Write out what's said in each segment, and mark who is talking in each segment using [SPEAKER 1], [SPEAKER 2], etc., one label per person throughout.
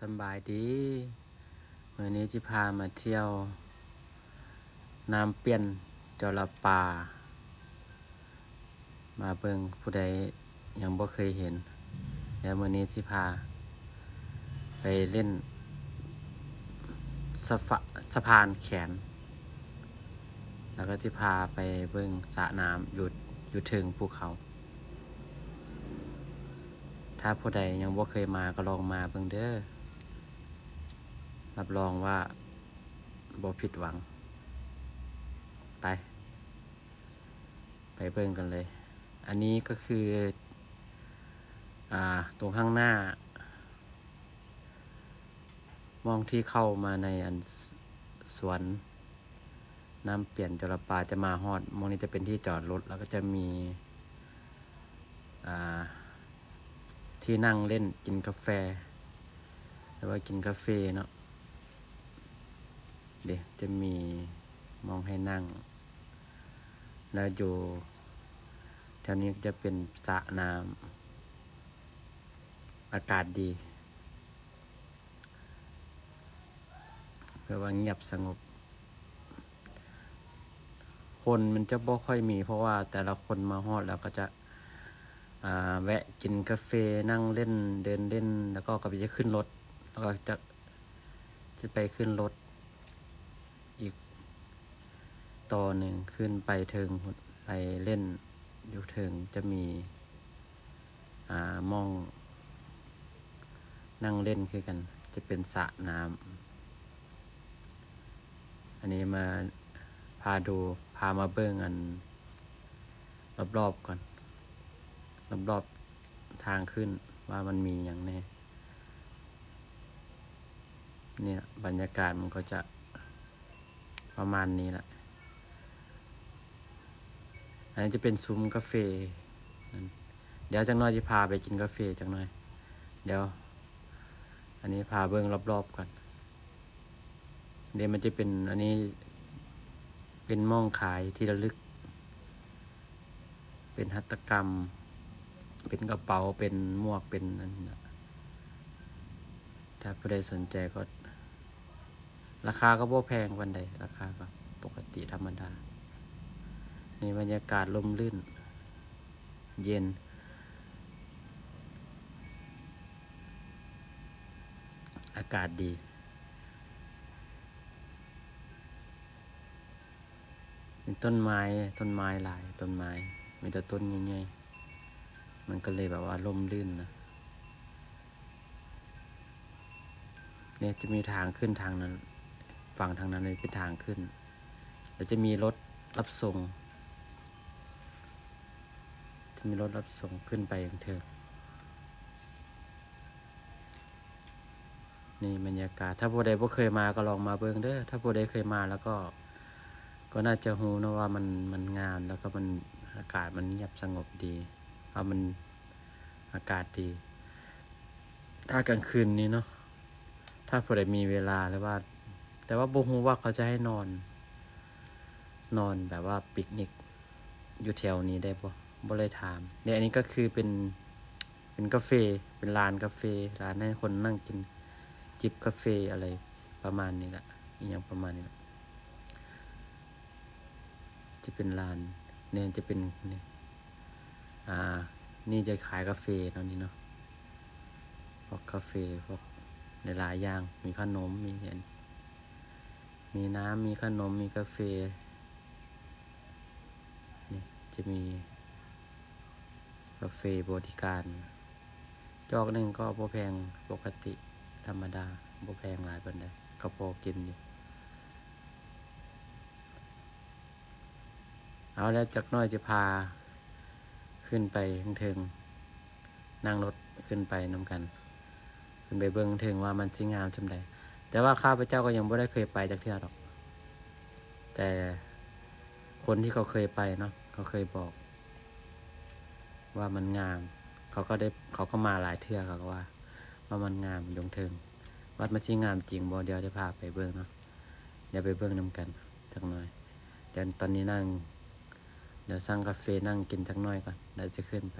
[SPEAKER 1] สบายดีเมื่อนี้จิพามาเที่ยว น้ำเปลี่ยนจระปา มาเบิงผู้ใดยังบ่เคยเห็นแล้วมื่อนี้จิพา ไปเล่นสะฟสะพานแขน แล้วก็จิพาไปเบิงสระน้ำอยู่อยู่ถึงภูเขาถ้าผู้ใดยังบ่เคยมาก็ลองมาเบิ่งเด้อ รับรองว่าบ่ผิดหวัง ไป ไปเบิ่งกันเลย อันนี้ก็คือ อ่า ตรงข้างหน้า มองที่เข้ามาในอันสวน น้ำเปลี่ยนจระปาจะมาฮอด มองนี้จะเป็นที่จอดรถ แล้วก็จะมี อ่า ที่นั่งเล่นกินกาแฟ หรือว่ากินกาแฟเนาะ เดี๋ยวจะมีมองให้นั่ง แล้วอยู่แถวนี้จะเป็นสระน้ำอากาศดีแปลว่าเงียบสงบ คนมันจะบ่ค่อยมี เพราะว่าแต่ละคนมาฮอดแล้วก็จะแวะกินกาแฟนั่งเล่นเดินเล่น แล้วก็กลับไปจะขึ้นรถ แล้วก็จะจะไปขึ้นรถ อีก ตอหนึ่งขึ้นไปเทิงไปเล่นอยู่เทิงจะมีอ่ามอง นั่งเล่นคือกัน จะเป็นสระน้ำอันนี้มาพาดูพามาเบิ้งอัน รอบๆก่อน รอบๆทางขึ้นว่ามันมีอย่างแน่เนี่ยบรรยากาศมันก็จะประมาณนี้แหละ อันนี้จะเป็นซุ้มกาแฟเดี๋ยวจังน้อยจะพาไปกินกาแฟจังน้อย เดี๋ยว อันนี้พาเบิ้งรอบๆก่อนเดี๋ยวมันจะเป็นอันนี้เป็นม่องขายที่ระลึก เป็นหัตถกรรม เป็นกระเป๋าเป็นหมวกเป็นนนั้นถ้าผู้ใดสนใจก็ ราคาก็บ่แพงวันใดราคาก็ปกติธรรมดา นี่บรรยากาศลมลื่น เย็น อากาศดี เป็นต้นไม้ ต้นไม้หลาย ต้นไม้ มีแต่ต้นใหญ่ๆมันก็เลยแบบว่าลมลื่นนะ เนี่ยจะมีทางขึ้นทางนั้น ฝั่งทางนั้นเลยเป็นทางขึ้น แล้วจะมีรถรับส่ง จะมีรถรับส่งขึ้นไปยังเธอ นี่บรรยากาศ ถ้าผู้ใดบ่เคยมาก็ลองมาเบิ่งเด้อ ถ้าผู้ใดเคยมาแล้วก็ ก็น่าจะฮู้นะว่ามันมันงามแล้วก็มันอากาศมันเงียบสงบดีเอามันอากาศดี ถ้ากลางคืนนี้เนาะ ถ้าผู้ใดมีเวลาหรือว่า แต่ว่าบ่ฮู้ว่าเขาจะให้นอน นอนแบบว่าปิกนิกอยู่แถวนี้ได้บ่ บ่เลยถามเนี่ยอันนี้ก็คือเป็นเป็นกาแฟเป็นร้านกาแฟร้านให้คนนั่งกินจิบกาแฟอะไรประมาณนี้แหละอย่างประมาณนี้แหละจะเป็นร้านเนี่ยจะเป็นนี่อ่า นี่จะขายกาแฟเนนี่เนาะพวกกาแฟพวกหลายอย่าง มีขนมมีเห็นมีน้ำมีขนมมีกาแฟนี่จะมี กาแฟบริการ จอกหนึ่งก็บ่แพงปกติธรรมดาบ่แพงหลายปานใดก็พอกินอยู่เอาแล้วจักน้อยจะพาขึ้นไปเทิงนั่งรถขึ้นไปนำกัน ขึ้นไปเบิ่งเทิงว่ามันสิงามจำใดแต่ว่าข้าพเจ้าก็ยังไม่ได้เคยไปจักเที่ยวหรอก แต่คนที่เขาเคยไปเนาะเขาเคยบอก ว่ามันงาม เขาก็ได้เขาก็มาหลายเทื่อเขาก็ว่า ว่ามันงามยงเทิงวัดมันสิงามจริงบ่เดียวได้พาไปเบิ่งเนาะเดี๋ยวไปเบิ่งนำกันจักหน่อยเดี๋ยวตอนนี้นั่ง เดี๋ยวสั่งกาแฟนั่งกินสักหน่อยก่อนเดี๋ยวจะขึ้นไป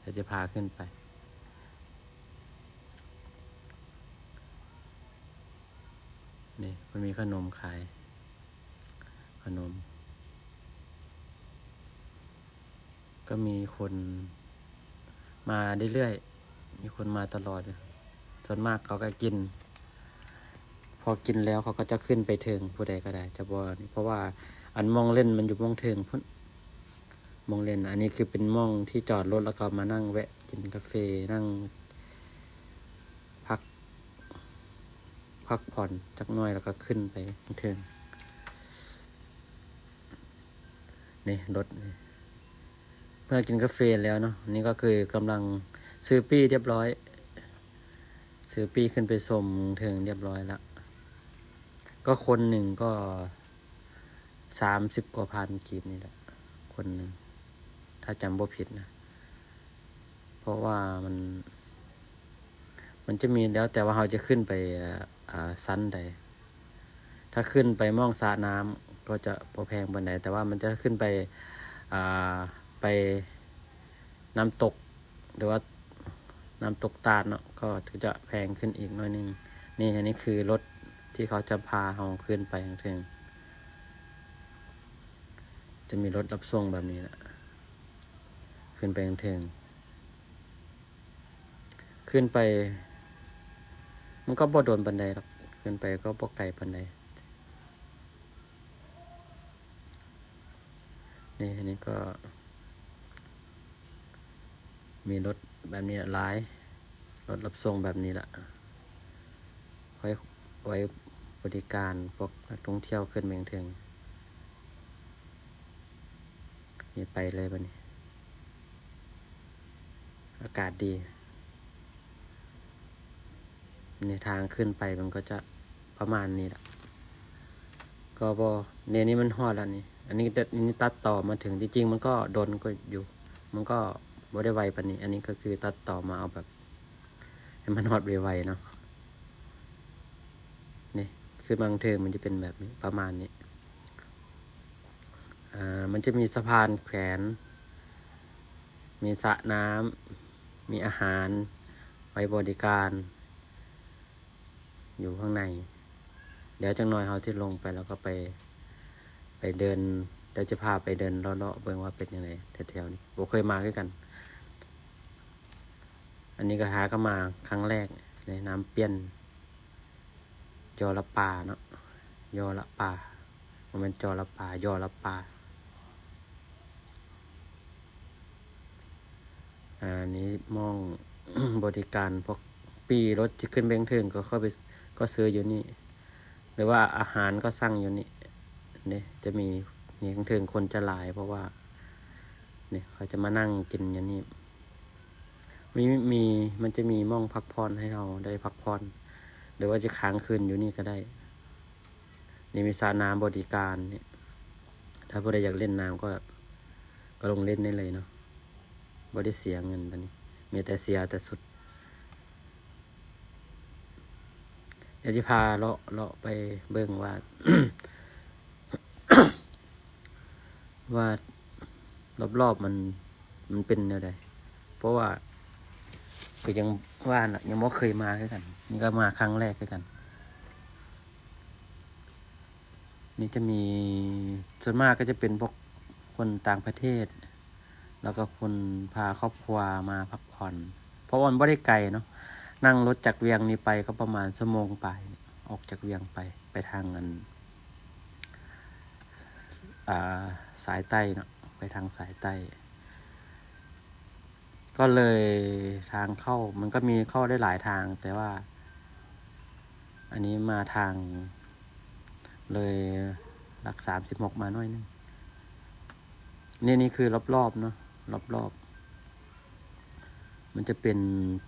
[SPEAKER 1] เดี๋ยวจะพาขึ้นไปนี่มันมีขนมขาย ขนม ก็มีคนมาเรื่อยๆ มีคนมาตลอดเลยส่วนมากเขาก็กิน พอกินแล้วเขาก็จะขึ้นไปเทิงผู้ใดก็ได้ จะบอกนี่เพราะว่าอันมองเล่นมันอยู่มองเทิงพุ่นมองเล่น อันนี้คือเป็นมองที่จอดรถแล้วก็มานั่งแวะกินกาแฟนั่ง พัก พักผ่อนจักหน้อยแล้วก็ขึ้นไปเทิงนี่รถนี่ เมื่อกินกาแฟแล้วเนาะนี่ก็คือกำลังซื้อปี้เรียบร้อย ซื้อปี้ขึ้นไปสมเทิงเรียบร้อยล้วก็คนหนึ่งก็สามสิบกว่าพันกีบนี่แหละคนหนึ่ง ถ้าจำบ่ผิดนะ เพราะว่ามัน มันจะมีแล้วแต่ว่าเราจะขึ้นไปอ่าอ่าซันใด ถ้าขึ้นไปมองสระน้ำก็จะพอแพงบนไหนแต่ว่ามันจะขึ้นไปอ่า ไปน้ำตก หรือว่าน้ำตกตาดเนาะก็ถึงจะแพงขึ้นอีกหน้อยนึงนี่อันนี้คือรถที่เขาจะพาเราขึ้นไปทางถึง จะมีรถรับส่งแบบนี้แหละขึ้นไปทางถึง ขึ้นไป มันก็บ่โดนบันไดหรอกขึ้นไปก็บ่ไกลบันไดนี่อันนี้ก็ มีรถแบบนี้หลาย รถรับส่งแบบนี้แหละไว้ไว้บริการพวกนักท่องเที่ยวขึ้นเมืองเทิงนี่ไปเลยบันนี้ อากาศดี ในทางขึ้นไปมันก็จะประมาณนี้แหละก็บอเนี่ยนี่มันฮอดแล้วนี่ อันนี้ตัดอันนี้ตัดต่อมาถึงจริงๆมันก็โดนก็อยู่ มันก็ บ่ได้ไวปานนี้ อันนี้ก็คือตัดต่อมาเอาแบบ ให้มันฮอดไวๆเนาะนี่คือบางเทอมมันจะเป็นแบบนี้ประมาณนี้อ่ามันจะมีสะพานแขวน มีสระน้ำมีอาหาร ไว้บริการ อยู่ข้างใน เดี๋ยวจังหน่อยเขาที่ลงไปแล้วก็ไป ไปเดินเดี๋ยวจะพาไปเดินเลาะๆเบิ่งว่าเป็นยังไงแถวๆนี้ผมเคยมาด้วยกัน อันนี้ก็หาก็มาครั้งแรกในน้ำเปี้ยนจอละปาเนาะยอละปามันเป็นจอละปายอละปาอันนี้มองบริการพวกปีรถที่ขึ้นเบงถึงก็เข้าไปก็ซื้ออยู่นี่ หรือว่าอาหารก็สั่งอยู่นี่เนี่ยจะมีมีข้างถึงคนจะหลายเพราะว่าเนี่ยเขาจะมานั่งกินอย่างนี้ มีมีมันจะมีม่องพักผ่อนให้เราได้พักผ่อนหรือว่าจะค้างคืนอยู่นี่ก็ได้ นี่มีสระน้ำบริการเนี่ย ถ้าผู้ใดอยากเล่นน้ำก็ ก็ลงเล่นได้เลยเนาะบ่ได้เสียเงินตอนนี้ มีแต่เสียแต่สุดเดี๋ยวจะพาเลาะเลาะไปเบิ่งว่าว่ารอบๆมันมันเป็นแนวใดเพราะว่า คือยังว่าน่ะ ยังไม่เคยมาคือกัน นี่ก็มาครั้งแรกคือกัน นี่จะมีส่วนมากก็จะเป็นพวกคนต่างประเทศ แล้วก็คนพาครอบครัวมาพักผ่อน เพราะวันไม่ได้ไกลเนาะนั่งรถจากเวียงนี้ไปก็ประมาณชั่วโมงไปออกจากเวียงไปไปทางนั้นอ่าสายใต้เนาะไปทางสายใต้ ก็เลยทางเข้ามันก็มีเข้าได้หลายทาง แต่ว่า อันนี้มาทาง เลยหลักสามสิบหกมาหน่อยนึงนี่นี่คือรอบๆเนาะรอบๆ มันจะเป็น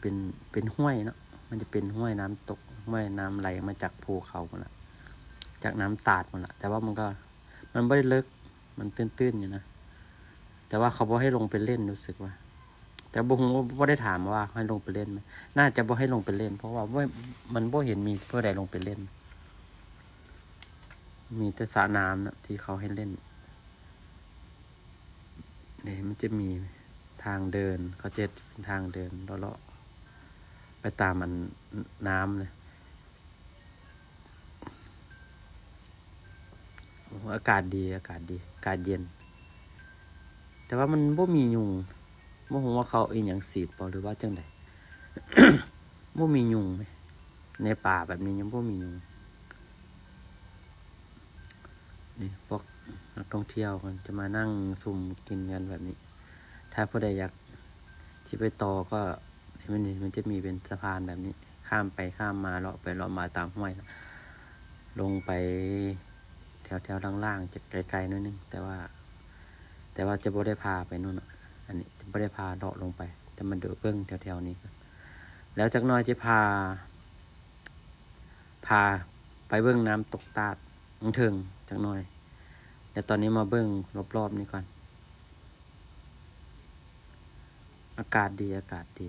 [SPEAKER 1] เป็นเป็นห้วยเนาะมันจะเป็นห้วยน้ำตกห้วยน้ำไหลมาจากภูเขาหมดละจากน้ำตาดหมดละแต่ว่ามันก็ มันไม่ได้ลึกมันตื้นๆอยู่นะแต่ว่าเขาบอกให้ลงไปเล่นรู้สึกว่า แต่บุ้งว่าได้ถามว่าให้ลงไปเล่นไหมน่าจะบ่ให้ลงไปเล่น เพราะว่าบ่มันบ่เห็นมีเพื่อใดลงไปเล่น มีแต่สระน้ำนะที่เขาให้เล่นเนี่ยมันจะมีทางเดินเขาจะเป็นทางเดินเลาะๆไปตามมันน้ำเลยอ้โหอากาศดีอากาศดี อากาศเย็น แต่ว่ามันบ่มียุง บ่ฮู้ว่าเขาอีหยังสีดบ่หรือว่าจังไดบ่มียุงไหมในป่าแบบนี้ยังบ่มียุงนี่พวกนักท่องเที่ยวกันจะมานั่งซุ่มกินกันแบบนี้ ถ้าผู้ใดอยากที่ไปต่อก็มันนี่มันจะมีเป็นสะพานแบบนี้ ข้ามไปข้ามมาเลาะไปเลาะมาตามห้วยลงไปแถวแถวๆล่างๆจะไกลๆนิดนึงแต่ว่า แต่ว่าจะบ่ได้พาไปนู่น อันนี้จะไม่ได้พาเลาะลงไปจะมาเดือเบื้องแถวๆนี้ก่อนแล้วจากน้อยจะพา พาไปเบื้องน้ำตกตาดองเทิงจากน้อย แต่ตอนนี้มาเบื้องรอบๆนี้ก่อน อากาศดีอากาศดี